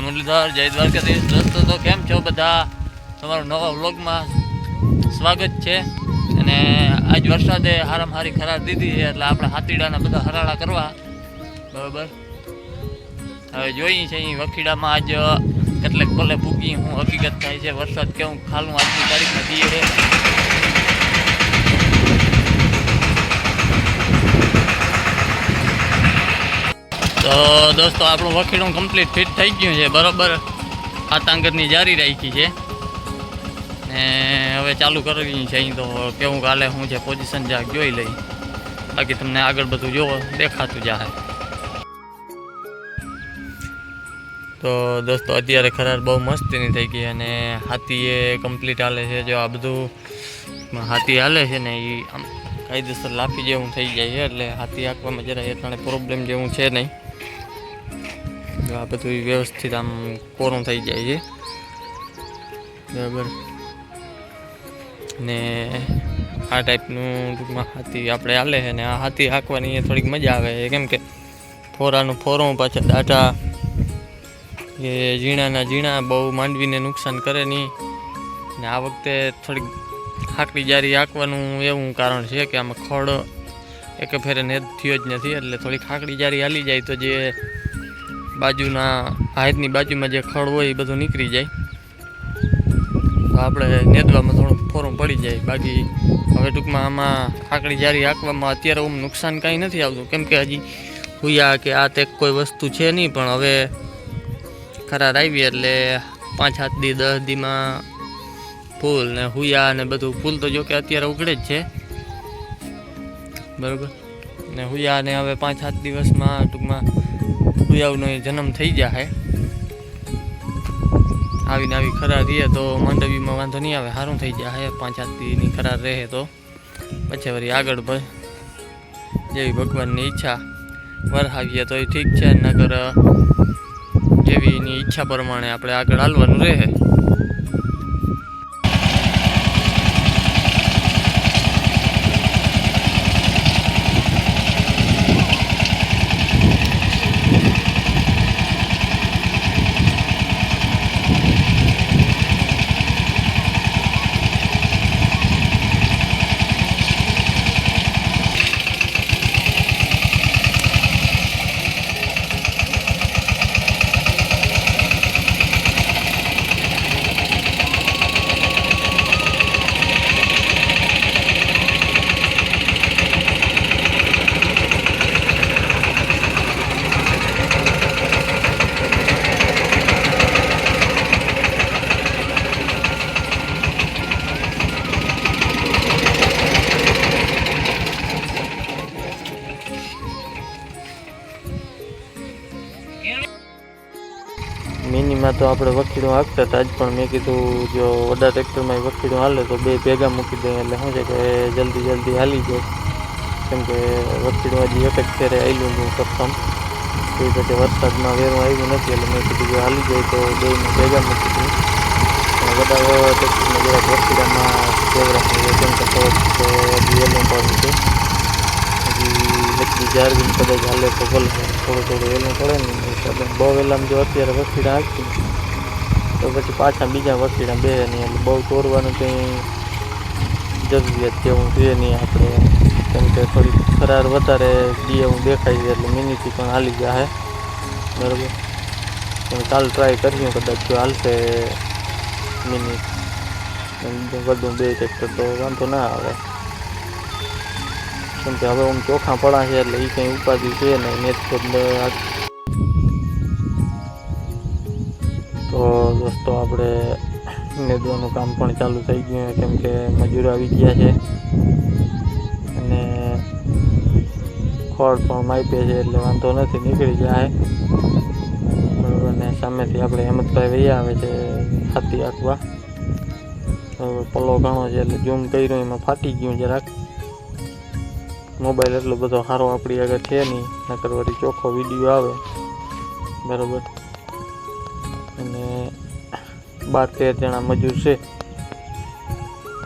મુરલીધર, જય દ્વારકાધીશ. દોસ્તો, તો કેમ છો બધા? તમારું નવા વ્લોગમાં સ્વાગત છે. અને આજ વરસાદે હારામ હારી ખરાબ દીધી છે, એટલે આપણે હાથીડાના બધા હરાળા કરવા. બરાબર? હવે જોઈએ છે, અહીં વખીડામાં આજ કેટલેક પલે ભૂગી હું હકીકત થાય છે, વરસાદ કેવું ખાલું આજની તારીખમાં દીએ તો દોસ્તો, આપણું વખીડું કમ્પ્લીટ ફિટ થઈ ગયું છે, બરોબર? આતાંગરની જારી રાખી છે. ને હવે ચાલુ કરવી છે અહીં તો કેવું કાલે શું છે પોઝિશન જાક જોઈ લઈ બાકી તમને આગળ બધું જોવો, દેખાતું જાય તો દોસ્તો, અત્યારે ખરાર બહુ મસ્તીની થઈ ગઈ અને હાથી એ કમ્પ્લીટ હાલે છે. જો આ બધું હાથી હાલે છે ને એ આમ કાયદેસર લાફી જેવું થઈ જાય છે, એટલે હાથી આંકવામાં જરા એટલાને પ્રોબ્લેમ જેવું છે નહીં. આ બધું વ્યવસ્થિત આમ કોરું થઈ જાય છે. બરાબર. ને આ ટાઈપનું ટૂંકમાં હાથી આપણે હાલે છે ને આ હાથી હાંકવાની એ થોડીક મજા આવે છે. કેમ કે ફોરાનું ફોરું પાછા દાટા એ ઝીણાના ઝીણા બહુ માંડવીને નુકસાન કરે નહીં. ને આ વખતે થોડીક હાકડી જારી હાંકવાનું એવું કારણ છે કે આમાં ખડ એક ફેરે નેદ થયો જ નથી. એટલે થોડીક હાકડી જારી હાલી જાય તો જે બાજુના હાથની બાજુમાં જે ખડ હોય એ બધું નીકળી જાય. તો આપણે નેદવામાં થોડુંક ફોરમ પડી જાય. બાકી હવે ટૂંકમાં આમાં હાકડી જારી હાંકવામાં અત્યારે આમ નુકસાન કાંઈ નથી આવતું. કેમ કે હજી હુયા કે આ તે કોઈ વસ્તુ છે નહીં, પણ હવે ખરાર આવી એટલે પાંચ, સાત દી, દસ દીમાં ફૂલ ને હુયા ને બધું ફૂલ તો જો કે અત્યારે ઉગડે જ છે. બરોબર? ને હુયા ને હવે પાંચ, સાત દિવસમાં ટૂંકમાં એ જન્મ થઈ જાય આવીને આવી ખરાર રહીએ તો માંડવીમાં વાંધો નહીં આવે સારું થઈ જાય પાંચ હાથની ખરાર રહે તો. પછી વળી આગળ જેવી ભગવાનની ઈચ્છા. વરહાવીએ તો એ ઠીક છે, નગર જેવી એની ઈચ્છા પ્રમાણે આપણે આગળ હાલવાનું રહે. મિનીમાં તો આપણે વખીડું હાંકતા હતા જ, પણ મેં કીધું જો વડા ટ્રેક્ટરમાં વખીડું હાલે તો બે ભેગા મૂકી દઈએ એટલે શું છે કે જલ્દી જલ્દી હાલી જાય. કેમ કે વખીડું હજી એક જ ફેરે આવેલું હતું પ્રથમ એ પછી વરસાદમાં વેરું આવ્યું નથી, એટલે મેં કીધું જો હાલી જાય તો બેને ભેગા મૂકી દઉં. અને બધા ટ્રેક્ટરમાં જરાક વખીડામાં ફેવરા કેમ કે થોડોક તો હજી એલું પણ છે. હજી એટલી જાળવીને કદાચ હાલે તો ભલે, થોડું થોડું વહેલું પડે ને એ હિસાબે બહુ વહેલામાં જો અત્યારે વખીડા હાંકી તો પછી પાછા બીજા વખીડા બે નહીં, એટલે બહુ તોડવાનું કંઈ જરૂરિયાત જેવું છે નહીં આપણે. કેમ કે થોડી ખરાર વધારે દી એવું દેખાય છે, એટલે મિનિટથી પણ હાલી જાય બરાબર? પણ કાલ ટ્રાય કર્યું કદાચ જો હાલશે મિનિટ. વધુ બે ટ્રેક્ટર તો વાંધો ના આવે. કેમ કે હવે આમ ચોખા પડા છે, એટલે એ કંઈ ઉપાધિ છે નહીં નેટ દોસ્તો આપણે નેદવાનું કામ પણ ચાલુ થઈ ગયું કેમ કે મજૂર આવી ગયા છે. અને ખોળ પણ માપે છે, એટલે વાંધો નથી, નીકળી જાય. બરાબર અને સામેથી આપણે હેમંતભાઈ વૈયા આવે છે, હાથી આંકવા પલ્લો ઘણો છે, એટલે ઝૂમ કર્યું, એમાં ફાટી ગયું જરાક. મોબાઈલ એટલો બધો સારો આપણી આગળ છે નહીં, નકર વળી ચોખ્ખો વીડિયો આવે. બરાબર. બાર તેર જણા મજૂર છે.